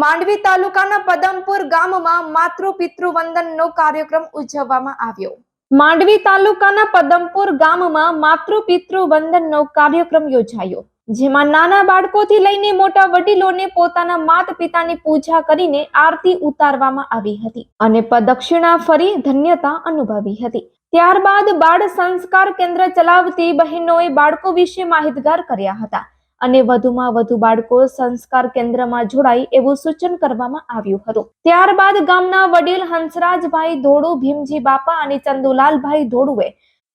માંડવી તાલુકાના પદમપુર ગામમાં માતૃ પિતૃ વંદનનો કાર્યક્રમ ઉજવવામાં આવ્યો. માંડવી તાલુકાના પદમપુર ગામમાં માતૃ પિતૃ વંદનનો કાર્યક્રમ યોજાયો. જેમાં નાના બાળકોથી લઈને મોટા વડીલોને પોતાના માત પિતાની પૂજા કરીને આરતી ઉતારવામાં આવી હતી અને પ્રદક્ષિણા ફરી ધન્યતા અનુભવી હતી. ત્યારબાદ બાળ સંસ્કાર કેન્દ્ર ચલાવતી બહેનોએ બાળકો વિશે માહિતગાર કર્યા હતા. અને વધુમાં વધુ બાળકો સંસ્કાર કેન્દ્રમાં જોડાય એવું સૂચન કરવામાં આવ્યું હતું. ત્યારબાદ ગામના વડીલ હંસરાજભાઈ ધોળુ, ભીમજી બાપા અને ચંદુલાલભાઈ ધોળુએ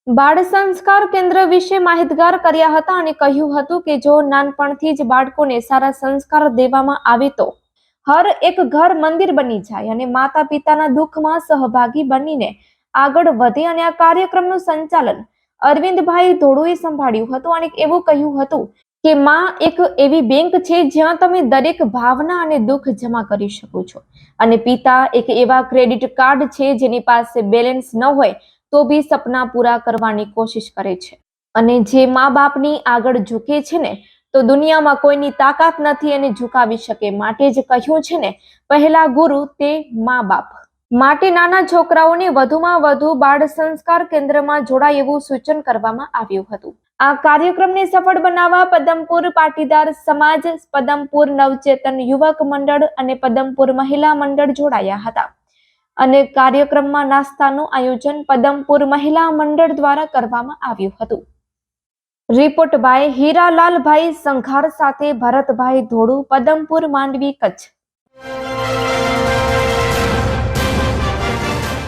બાળ સંસ્કાર કેન્દ્ર વિશે માહિતગાર કર્યા હતા અને કહ્યું હતું કે જો નાનપણથી જ બાળકોને સારા સંસ્કાર દેવામાં આવે તો હર એક ઘર મંદિર બની જાય અને માતા પિતાના દુઃખમાં સહભાગી બનીને આગળ વધે અને આ કાર્યક્રમનું સંચાલન અરવિંદભાઈ ધોડુએ સંભાળ્યું હતું અને એવું કહ્યું હતું કે માં એક એવી બેંક છે જ્યાં તમે દરેક ભાવના અને દુઃખ જમા કરી શકો છો. અને પિતા એક એવા ક્રેડિટ કાર્ડ છે જેની પાસે બેલેન્સ ન હોય તો બી સપના પૂરા કરવાની કોશિશ કરે છે. અને જે મા બાપની આગળ ઝૂકે છે ને, તો દુનિયામાં કોઈની તાકાત નથી એને ઝુકાવી શકે. માટે જ કહ્યું છે ને, પહેલા ગુરુ તે મા બાપ. માટે નાના છોકરાઓને વધુમાં વધુ બાળ સંસ્કાર કેન્દ્રમાં જોડાય એવું સૂચન કરવામાં આવ્યું હતું. આ કાર્યક્રમને સફળ બનાવવા પદમપુર પાટીદાર સમાજ, પદમપુર નવચેતન યુવક મંડળ અને પદમપુર મહિલા મંડળ જોડાયા હતા. અને કાર્યક્રમમાં નાસ્તાનું આયોજન પદમપુર મહિલા મંડળ દ્વારા કરવામાં આવ્યું હતું. રિપોર્ટ બાય હીરાલાલભાઈ સંઘાર સાથે ભરતભાઈ ધોળુ, પદમપુર માંડવી કચ્છ.